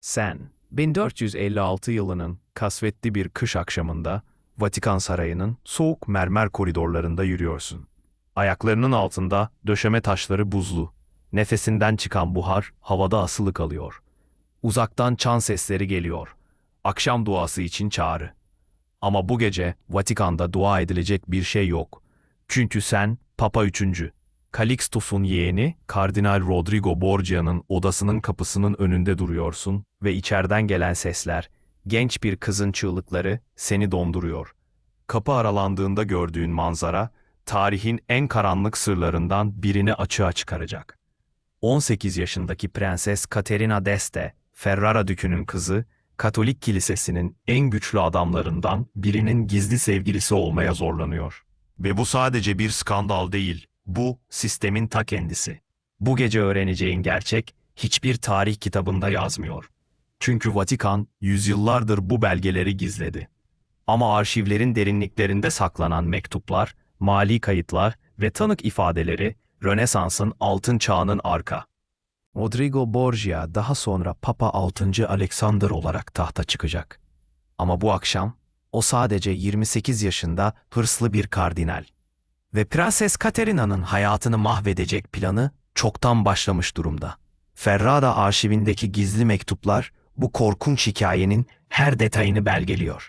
Sen, 1456 yılının kasvetli bir kış akşamında Vatikan Sarayı'nın soğuk mermer koridorlarında yürüyorsun. Ayaklarının altında döşeme taşları buzlu. Nefesinden çıkan buhar havada asılı kalıyor. Uzaktan çan sesleri geliyor. Akşam duası için çağrı. Ama bu gece Vatikan'da dua edilecek bir şey yok. Çünkü sen Papa 3. Calixtus'un yeğeni Kardinal Rodrigo Borgia'nın odasının kapısının önünde duruyorsun ve içeriden gelen sesler, genç bir kızın çığlıkları seni donduruyor. Kapı aralandığında gördüğün manzara, tarihin en karanlık sırlarından birini açığa çıkaracak. 18 yaşındaki Prenses Caterina d'Este, Ferrara Dükü'nün kızı, Katolik Kilisesi'nin en güçlü adamlarından birinin gizli sevgilisi olmaya zorlanıyor. Ve bu sadece bir skandal değil, bu sistemin ta kendisi. Bu gece öğreneceğin gerçek hiçbir tarih kitabında yazmıyor. Çünkü Vatikan yüzyıllardır bu belgeleri gizledi. Ama arşivlerin derinliklerinde saklanan mektuplar, mali kayıtlar ve tanık ifadeleri Rönesans'ın altın çağının arka. Rodrigo Borgia daha sonra Papa 6. Alexander olarak tahta çıkacak. Ama bu akşam o sadece 28 yaşında hırslı bir kardinal. Ve Prenses Katerina'nın hayatını mahvedecek planı çoktan başlamış durumda. Ferrara arşivindeki gizli mektuplar bu korkunç hikayenin her detayını belgeliyor.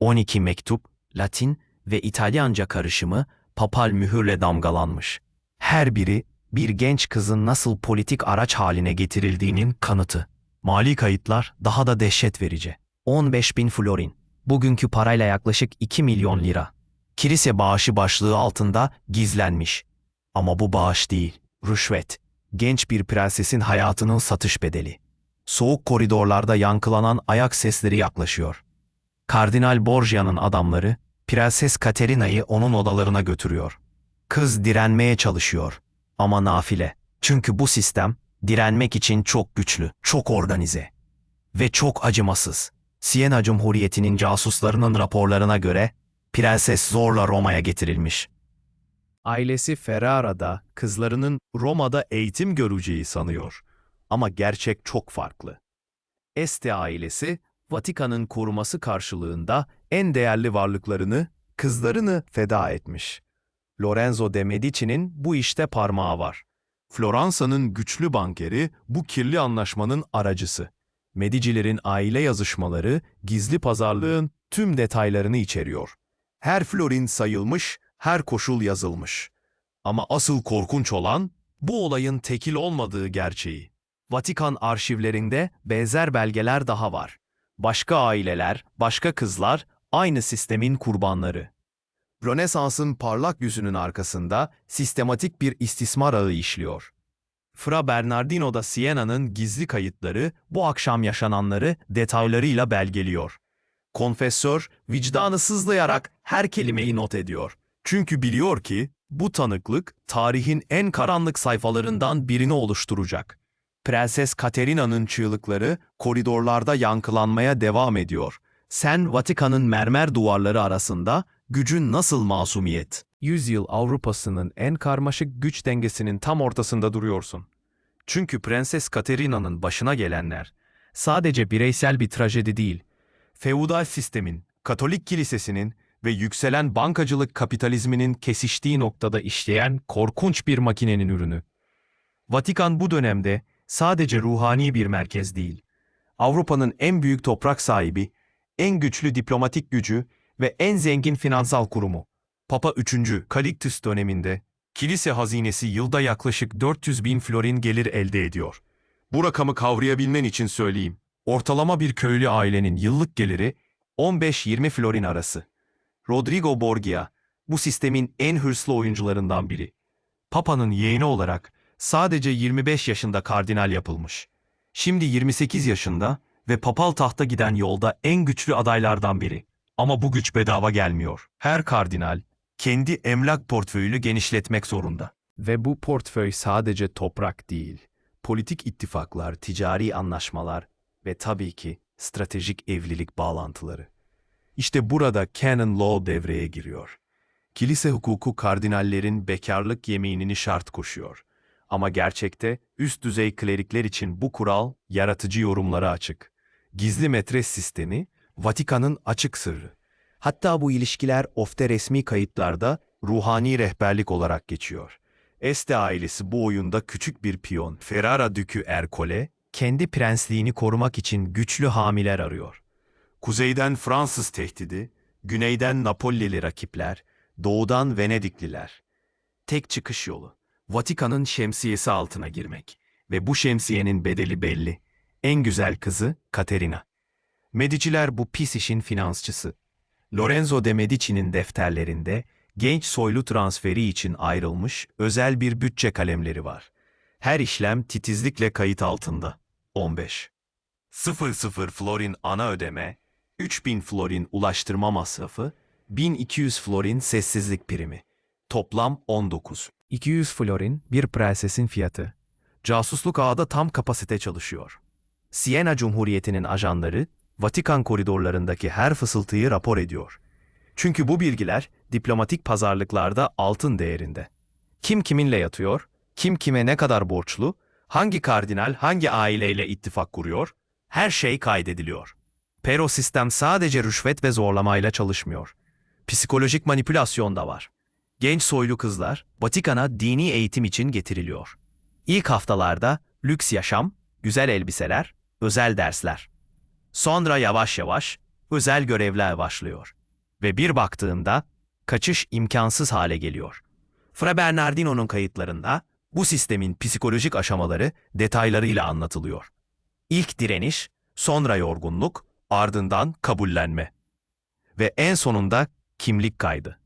12 mektup, Latin ve İtalyanca karışımı papal mühürle damgalanmış. Her biri bir genç kızın nasıl politik araç haline getirildiğinin kanıtı. Mali kayıtlar daha da dehşet verici. 15 bin florin, bugünkü parayla yaklaşık 2 milyon lira. Kilise bağışı başlığı altında gizlenmiş. Ama bu bağış değil, rüşvet. Genç bir prensesin hayatının satış bedeli. Soğuk koridorlarda yankılanan ayak sesleri yaklaşıyor. Kardinal Borgia'nın adamları Prenses Katerina'yı onun odalarına götürüyor. Kız direnmeye çalışıyor ama nafile. Çünkü bu sistem direnmek için çok güçlü, çok organize ve çok acımasız. Siena Cumhuriyeti'nin casuslarının raporlarına göre prenses zorla Roma'ya getirilmiş. Ailesi Ferrara'da kızlarının Roma'da eğitim göreceği sanıyor. Ama gerçek çok farklı. Este ailesi Vatikan'ın koruması karşılığında en değerli varlıklarını, kızlarını feda etmiş. Lorenzo de Medici'nin bu işte parmağı var. Floransa'nın güçlü bankeri bu kirli anlaşmanın aracısı. Medicilerin aile yazışmaları gizli pazarlığın tüm detaylarını içeriyor. Her florin sayılmış, her koşul yazılmış. Ama asıl korkunç olan bu olayın tekil olmadığı gerçeği. Vatikan arşivlerinde benzer belgeler daha var. Başka aileler, başka kızlar aynı sistemin kurbanları. Rönesans'ın parlak yüzünün arkasında sistematik bir istismar ağı işliyor. Fra Bernardino da Siena'nın gizli kayıtları bu akşam yaşananları detaylarıyla belgeliyor. Konfesör vicdanı sızlayarak her kelimeyi not ediyor. Çünkü biliyor ki bu tanıklık tarihin en karanlık sayfalarından birini oluşturacak. Prenses Katerina'nın çığlıkları koridorlarda yankılanmaya devam ediyor. Sen Vatikan'ın mermer duvarları arasında gücün nasıl masumiyet? Yüzyıl Avrupa'sının en karmaşık güç dengesinin tam ortasında duruyorsun. Çünkü Prenses Katerina'nın başına gelenler sadece bireysel bir trajedi değil, feudal sistemin, Katolik kilisesinin ve yükselen bankacılık kapitalizminin kesiştiği noktada işleyen korkunç bir makinenin ürünü. Vatikan bu dönemde sadece ruhani bir merkez değil, Avrupa'nın en büyük toprak sahibi, en güçlü diplomatik gücü ve en zengin finansal kurumu. Papa 3. Calixtus döneminde kilise hazinesi yılda yaklaşık 400 bin florin gelir elde ediyor. Bu rakamı kavrayabilmen için söyleyeyim. Ortalama bir köylü ailenin yıllık geliri 15-20 florin arası. Rodrigo Borgia bu sistemin en hırslı oyuncularından biri. Papa'nın yeğeni olarak sadece 25 yaşında kardinal yapılmış. Şimdi 28 yaşında ve papal tahta giden yolda en güçlü adaylardan biri. Ama bu güç bedava gelmiyor. Her kardinal kendi emlak portföyünü genişletmek zorunda. Ve bu portföy sadece toprak değil. Politik ittifaklar, ticari anlaşmalar ve tabii ki stratejik evlilik bağlantıları. İşte burada canon law devreye giriyor. Kilise hukuku kardinallerin bekarlık yeminini şart koşuyor. Ama gerçekte üst düzey klerikler için bu kural yaratıcı yorumlara açık. Gizli metres sistemi Vatikan'ın açık sırrı. Hatta bu ilişkiler ofte resmi kayıtlarda ruhani rehberlik olarak geçiyor. Este ailesi bu oyunda küçük bir piyon. Ferrara Dükü Ercole, kendi prensliğini korumak için güçlü hamiler arıyor. Kuzeyden Fransız tehdidi, güneyden Napolyeli rakipler, doğudan Venedikliler. Tek çıkış yolu, Vatikan'ın şemsiyesi altına girmek. Ve bu şemsiyenin bedeli belli. En güzel kızı Katerina. Mediciler bu pis işin finansçısı. Lorenzo de Medici'nin defterlerinde genç soylu transferi için ayrılmış özel bir bütçe kalemleri var. Her işlem titizlikle kayıt altında. 15. 00 florin ana ödeme, 3000 florin ulaştırma masrafı, 1200 florin sessizlik primi. Toplam 19. 200 florin bir prensesin fiyatı. Casusluk ağda tam kapasite çalışıyor. Siena Cumhuriyeti'nin ajanları Vatikan koridorlarındaki her fısıltıyı rapor ediyor. Çünkü bu bilgiler diplomatik pazarlıklarda altın değerinde. Kim kiminle yatıyor, kim kime ne kadar borçlu, hangi kardinal hangi aileyle ittifak kuruyor, her şey kaydediliyor. Pero sistem sadece rüşvet ve zorlamayla çalışmıyor. Psikolojik manipülasyon da var. Genç soylu kızlar Vatikan'a dini eğitim için getiriliyor. İlk haftalarda lüks yaşam, güzel elbiseler, özel dersler. Sonra yavaş yavaş özel görevler başlıyor. Ve bir baktığında kaçış imkansız hale geliyor. Fra Bernardino'nun kayıtlarında bu sistemin psikolojik aşamaları detaylarıyla anlatılıyor. İlk direniş, sonra yorgunluk, ardından kabullenme. Ve en sonunda kimlik kaydı.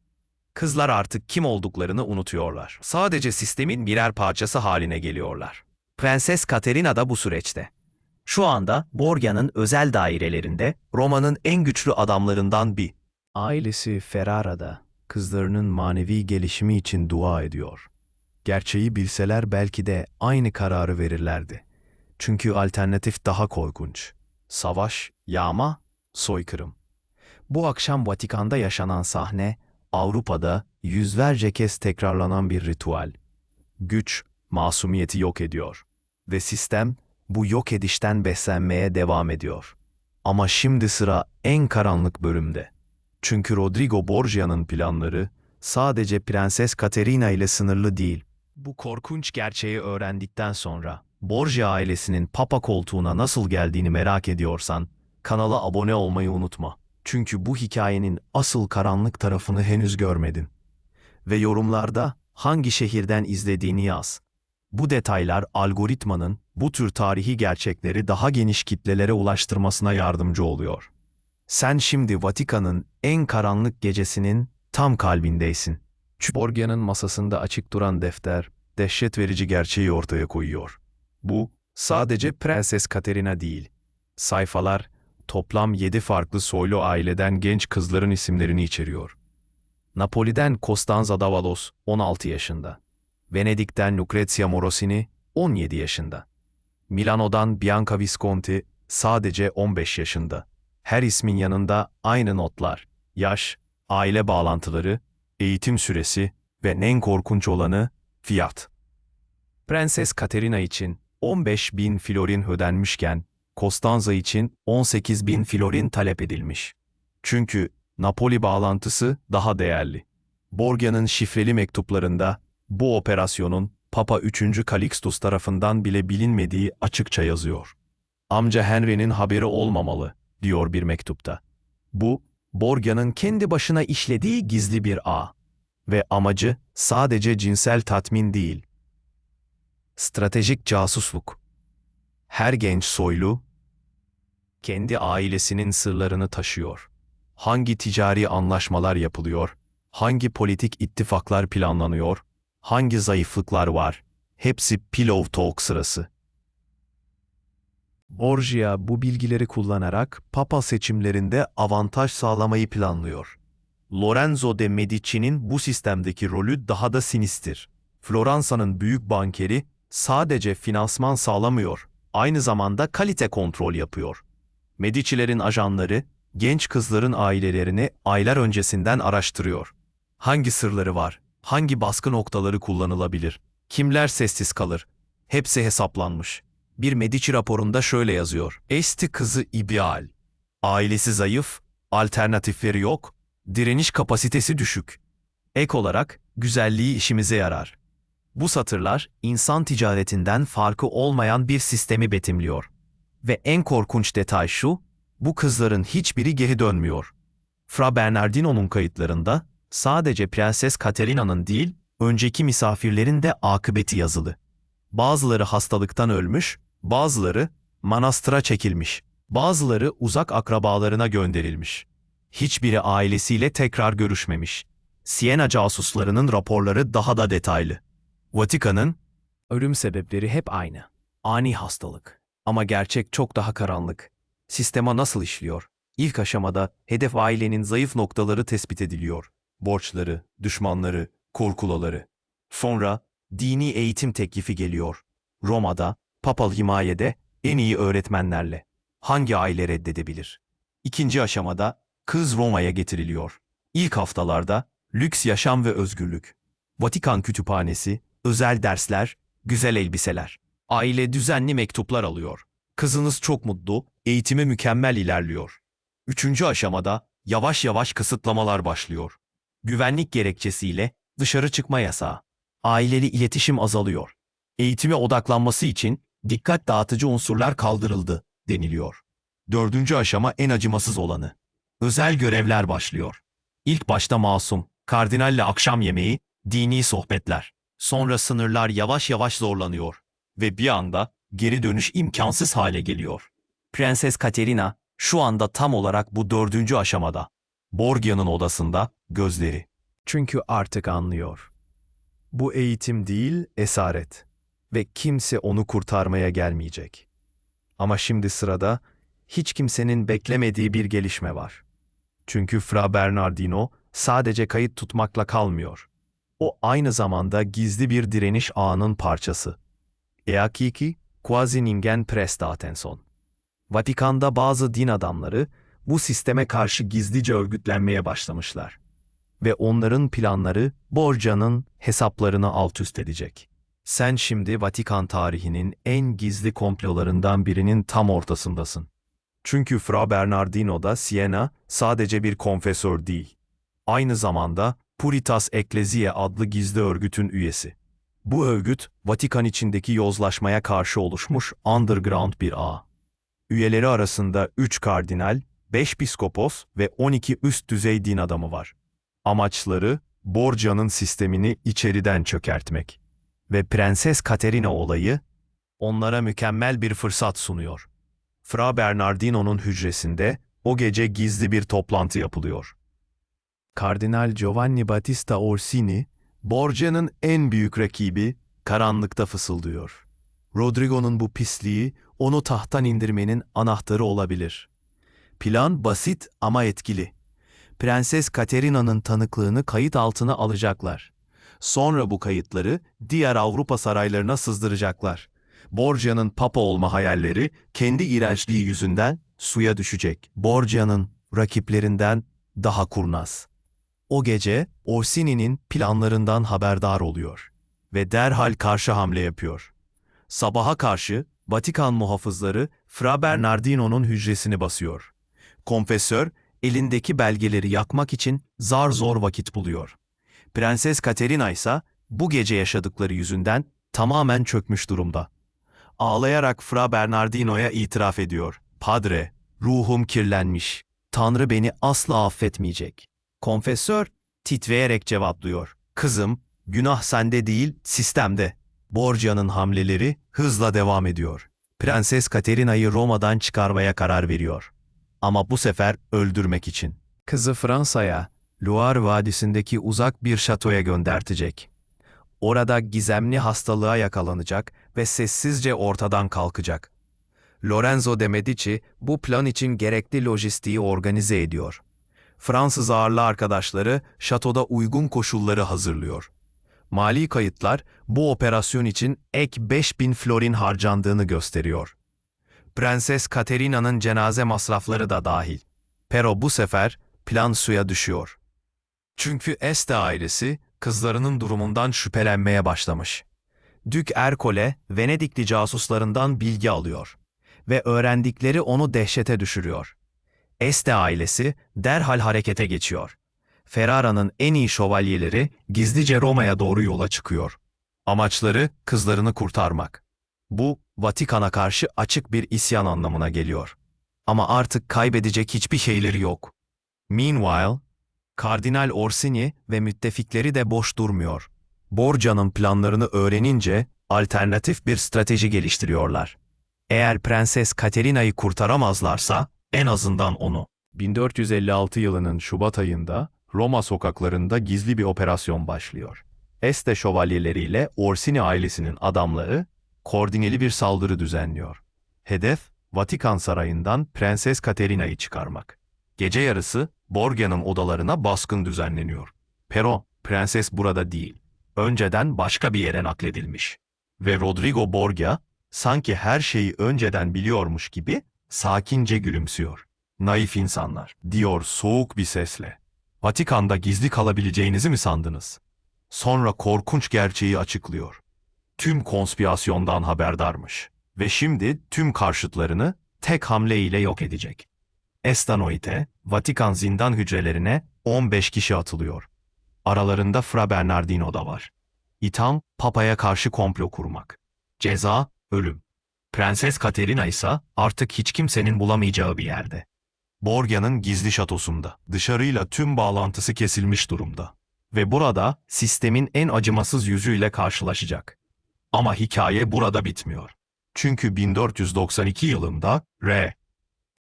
Kızlar artık kim olduklarını unutuyorlar. Sadece sistemin birer parçası haline geliyorlar. Prenses Katerina da bu süreçte. Şu anda Borgia'nın özel dairelerinde Roma'nın en güçlü adamlarından bir. Ailesi Ferrara'da kızlarının manevi gelişimi için dua ediyor. Gerçeği bilseler belki de aynı kararı verirlerdi. Çünkü alternatif daha korkunç. Savaş, yağma, soykırım. Bu akşam Vatikan'da yaşanan sahne, Avrupa'da yüzlerce kez tekrarlanan bir ritüel. Güç, masumiyeti yok ediyor. Ve sistem, bu yok edişten beslenmeye devam ediyor. Ama şimdi sıra en karanlık bölümde. Çünkü Rodrigo Borgia'nın planları sadece Prenses Caterina ile sınırlı değil. Bu korkunç gerçeği öğrendikten sonra Borgia ailesinin papa koltuğuna nasıl geldiğini merak ediyorsan kanala abone olmayı unutma. Çünkü bu hikayenin asıl karanlık tarafını henüz görmedin. Ve yorumlarda hangi şehirden izlediğini yaz. Bu detaylar algoritmanın bu tür tarihi gerçekleri daha geniş kitlelere ulaştırmasına yardımcı oluyor. Sen şimdi Vatikan'ın en karanlık gecesinin tam kalbindeysin. Borgia'nın masasında açık duran defter, dehşet verici gerçeği ortaya koyuyor. Bu, sadece Prenses Katerina değil. Sayfalar, toplam 7 farklı soylu aileden genç kızların isimlerini içeriyor. Napoli'den Costanza Davalos, 16 yaşında. Venedik'ten Lucrezia Morosini, 17 yaşında. Milano'dan Bianca Visconti, sadece 15 yaşında. Her ismin yanında aynı notlar, yaş, aile bağlantıları, eğitim süresi ve en korkunç olanı fiyat. Prenses Katerina için 15 bin florin ödenmişken, Costanza için 18 bin florin talep edilmiş. Çünkü Napoli bağlantısı daha değerli. Borgia'nın şifreli mektuplarında bu operasyonun Papa 3. Calixtus tarafından bile bilinmediği açıkça yazıyor. Amca Henry'nin haberi olmamalı, diyor bir mektupta. Bu, Borgia'nın kendi başına işlediği gizli bir ağ. Ve amacı sadece cinsel tatmin değil. Stratejik casusluk. Her genç soylu, kendi ailesinin sırlarını taşıyor. Hangi ticari anlaşmalar yapılıyor, hangi politik ittifaklar planlanıyor, hangi zayıflıklar var, hepsi pillow talk sırası. Borgia bu bilgileri kullanarak papa seçimlerinde avantaj sağlamayı planlıyor. Lorenzo de Medici'nin bu sistemdeki rolü daha da sinistir. Floransa'nın büyük bankeri sadece finansman sağlamıyor, aynı zamanda kalite kontrol yapıyor. Medici'lerin ajanları genç kızların ailelerini aylar öncesinden araştırıyor. Hangi sırları var? Hangi baskı noktaları kullanılabilir? Kimler sessiz kalır? Hepsi hesaplanmış. Bir Medici raporunda şöyle yazıyor. Esti kızı ideal. Ailesi zayıf, alternatifleri yok, direniş kapasitesi düşük. Ek olarak güzelliği işimize yarar. Bu satırlar insan ticaretinden farkı olmayan bir sistemi betimliyor. Ve en korkunç detay şu, bu kızların hiçbiri geri dönmüyor. Fra Bernardino'nun kayıtlarında sadece Prenses Katerina'nın değil, önceki misafirlerin de akıbeti yazılı. Bazıları hastalıktan ölmüş, bazıları manastıra çekilmiş, bazıları uzak akrabalarına gönderilmiş. Hiçbiri ailesiyle tekrar görüşmemiş. Siena casuslarının raporları daha da detaylı. Vatikan'ın ölüm sebepleri hep aynı. Ani hastalık. Ama gerçek çok daha karanlık. Sistema nasıl işliyor? İlk aşamada hedef ailenin zayıf noktaları tespit ediliyor. Borçları, düşmanları, korkuları. Sonra dini eğitim teklifi geliyor. Roma'da, papal himayede en iyi öğretmenlerle. Hangi aile reddedebilir? İkinci aşamada kız Roma'ya getiriliyor. İlk haftalarda lüks yaşam ve özgürlük. Vatikan kütüphanesi, özel dersler, güzel elbiseler. Aile düzenli mektuplar alıyor. Kızınız çok mutlu, eğitimi mükemmel ilerliyor. Üçüncü aşamada yavaş yavaş kısıtlamalar başlıyor. Güvenlik gerekçesiyle dışarı çıkma yasağı. Aileli iletişim azalıyor. Eğitime odaklanması için dikkat dağıtıcı unsurlar kaldırıldı deniliyor. Dördüncü aşama en acımasız olanı. Özel görevler başlıyor. İlk başta masum, kardinalle akşam yemeği, dini sohbetler. Sonra sınırlar yavaş yavaş zorlanıyor ve bir anda geri dönüş imkansız hale geliyor. Prenses Katerina şu anda tam olarak bu dördüncü aşamada. Borgia'nın odasında gözleri. Çünkü artık anlıyor. Bu eğitim değil, esaret. Ve kimse onu kurtarmaya gelmeyecek. Ama şimdi sırada hiç kimsenin beklemediği bir gelişme var. Çünkü Fra Bernardino sadece kayıt tutmakla kalmıyor. O aynı zamanda gizli bir direniş ağının parçası. E hakiki, quasi ningen presta attention. Vatikan'da bazı din adamları bu sisteme karşı gizlice örgütlenmeye başlamışlar. Ve onların planları Borgia'nın hesaplarını alt üst edecek. Sen şimdi Vatikan tarihinin en gizli komplolarından birinin tam ortasındasın. Çünkü Fra Bernardino da Siena sadece bir konfesör değil. Aynı zamanda Puritas Ecclesiae adlı gizli örgütün üyesi. Bu örgüt, Vatikan içindeki yozlaşmaya karşı oluşmuş underground bir ağ. Üyeleri arasında 3 kardinal, 5 piskopos ve 12 üst düzey din adamı var. Amaçları, Borgia'nın sistemini içeriden çökertmek. Ve Prenses Katerina olayı, onlara mükemmel bir fırsat sunuyor. Fra Bernardino'nun hücresinde o gece gizli bir toplantı yapılıyor. Kardinal Giovanni Battista Orsini, Borgia'nın en büyük rakibi, karanlıkta fısıldıyor. Rodrigo'nun bu pisliği onu tahttan indirmenin anahtarı olabilir. Plan basit ama etkili. Prenses Katerina'nın tanıklığını kayıt altına alacaklar. Sonra bu kayıtları diğer Avrupa saraylarına sızdıracaklar. Borgia'nın papa olma hayalleri kendi iğrençliği yüzünden suya düşecek. Borgia'nın rakiplerinden daha kurnaz. O gece Orsini'nin planlarından haberdar oluyor ve derhal karşı hamle yapıyor. Sabaha karşı Vatikan muhafızları Fra Bernardino'nun hücresini basıyor. Konfesör elindeki belgeleri yakmak için zar zor vakit buluyor. Prenses Katerina ise bu gece yaşadıkları yüzünden tamamen çökmüş durumda. Ağlayarak Fra Bernardino'ya itiraf ediyor. Padre, ruhum kirlenmiş. Tanrı beni asla affetmeyecek. Konfesör titreyerek cevaplıyor. Kızım, günah sende değil, sistemde. Borgia'nın hamleleri hızla devam ediyor. Prenses Katerina'yı Roma'dan çıkarmaya karar veriyor. Ama bu sefer öldürmek için. Kızı Fransa'ya, Loire Vadisi'ndeki uzak bir şatoya göndertecek. Orada gizemli hastalığa yakalanacak ve sessizce ortadan kalkacak. Lorenzo de Medici bu plan için gerekli lojistiği organize ediyor. Fransız ağırlı arkadaşları şatoda uygun koşulları hazırlıyor. Mali kayıtlar bu operasyon için ek 5000 florin harcandığını gösteriyor. Prenses Katerina'nın cenaze masrafları da dahil. Pero bu sefer plan suya düşüyor. Çünkü Este ailesi kızlarının durumundan şüphelenmeye başlamış. Dük Ercole, Venedikli casuslarından bilgi alıyor ve öğrendikleri onu dehşete düşürüyor. Este ailesi derhal harekete geçiyor. Ferrara'nın en iyi şövalyeleri gizlice Roma'ya doğru yola çıkıyor. Amaçları kızlarını kurtarmak. Bu, Vatikan'a karşı açık bir isyan anlamına geliyor. Ama artık kaybedecek hiçbir şeyleri yok. Meanwhile, Kardinal Orsini ve müttefikleri de boş durmuyor. Borgia'nın planlarını öğrenince alternatif bir strateji geliştiriyorlar. Eğer Prenses Katerina'yı kurtaramazlarsa en azından onu. 1456 yılının Şubat ayında Roma sokaklarında gizli bir operasyon başlıyor. Este şövalyeleriyle Orsini ailesinin adamları koordineli bir saldırı düzenliyor. Hedef Vatikan sarayından Prenses Katerina'yı çıkarmak. Gece yarısı Borgia'nın odalarına baskın düzenleniyor. Pero, prenses burada değil. Önceden başka bir yere nakledilmiş. Ve Rodrigo Borgia, sanki her şeyi önceden biliyormuş gibi sakince gülümsüyor. Naif insanlar, diyor soğuk bir sesle. Vatikan'da gizli kalabileceğinizi mi sandınız? Sonra korkunç gerçeği açıklıyor. Tüm konspirasyondan haberdarmış. Ve şimdi tüm karşıtlarını tek hamle ile yok edecek. Estanoite, Vatikan zindan hücrelerine 15 kişi atılıyor. Aralarında Fra Bernardino da var. İtham, Papa'ya karşı komplo kurmak. Ceza, ölüm. Prenses Katerina ise artık hiç kimsenin bulamayacağı bir yerde. Borgia'nın gizli şatosunda, dışarıyla tüm bağlantısı kesilmiş durumda. Ve burada sistemin en acımasız yüzüyle karşılaşacak. Ama hikaye burada bitmiyor. Çünkü 1492 yılında R.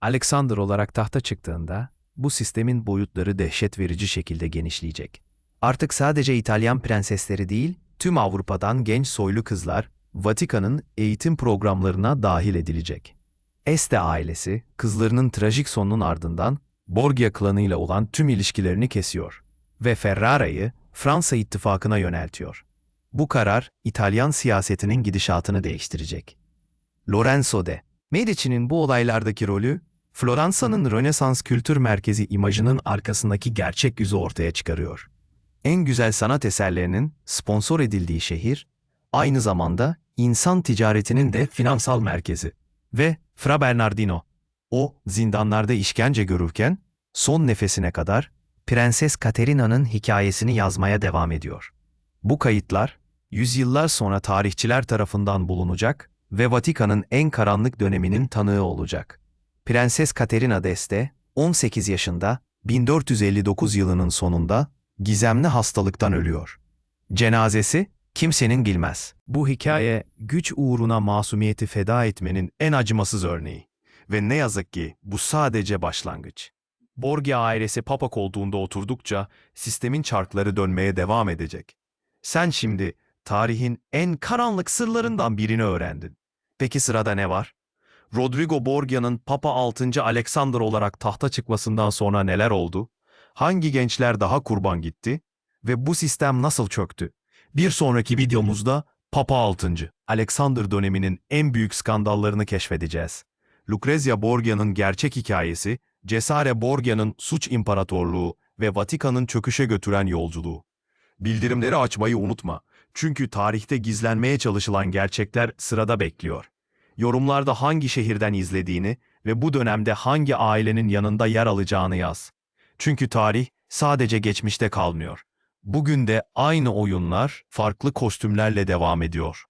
Alexander olarak tahta çıktığında bu sistemin boyutları dehşet verici şekilde genişleyecek. Artık sadece İtalyan prensesleri değil, tüm Avrupa'dan genç soylu kızlar Vatikan'ın eğitim programlarına dahil edilecek. Este ailesi kızlarının trajik sonunun ardından Borgia klanıyla olan tüm ilişkilerini kesiyor ve Ferrara'yı Fransa ittifakına yöneltiyor. Bu karar İtalyan siyasetinin gidişatını değiştirecek. Lorenzo de Medici'nin bu olaylardaki rolü, Floransa'nın Rönesans kültür merkezi imajının arkasındaki gerçek yüzü ortaya çıkarıyor. En güzel sanat eserlerinin sponsor edildiği şehir, aynı zamanda insan ticaretinin de finansal merkezi. Ve Fra Bernardino, o zindanlarda işkence görürken son nefesine kadar Prenses Katerina'nın hikayesini yazmaya devam ediyor. Bu kayıtlar, yüzyıllar sonra tarihçiler tarafından bulunacak ve Vatikan'ın en karanlık döneminin tanığı olacak. Prenses Katerina d'Este, 18 yaşında, 1459 yılının sonunda gizemli hastalıktan ölüyor. Cenazesi kimsenin bilmez. Bu hikaye güç uğruna masumiyeti feda etmenin en acımasız örneği. Ve ne yazık ki bu sadece başlangıç. Borgia ailesi papa koltuğunda oturdukça sistemin çarkları dönmeye devam edecek. Sen şimdi tarihin en karanlık sırlarından birini öğrendin. Peki sırada ne var? Rodrigo Borgia'nın Papa 6. Alexander olarak tahta çıkmasından sonra neler oldu? Hangi gençler daha kurban gitti? Ve bu sistem nasıl çöktü? Bir sonraki videomuzda Papa 6. Alexander döneminin en büyük skandallarını keşfedeceğiz. Lucrezia Borgia'nın gerçek hikayesi, Cesare Borgia'nın suç imparatorluğu ve Vatikan'ın çöküşe götüren yolculuğu. Bildirimleri açmayı unutma. Çünkü tarihte gizlenmeye çalışılan gerçekler sırada bekliyor. Yorumlarda hangi şehirden izlediğini ve bu dönemde hangi ailenin yanında yer alacağını yaz. Çünkü tarih sadece geçmişte kalmıyor. Bugün de aynı oyunlar farklı kostümlerle devam ediyor.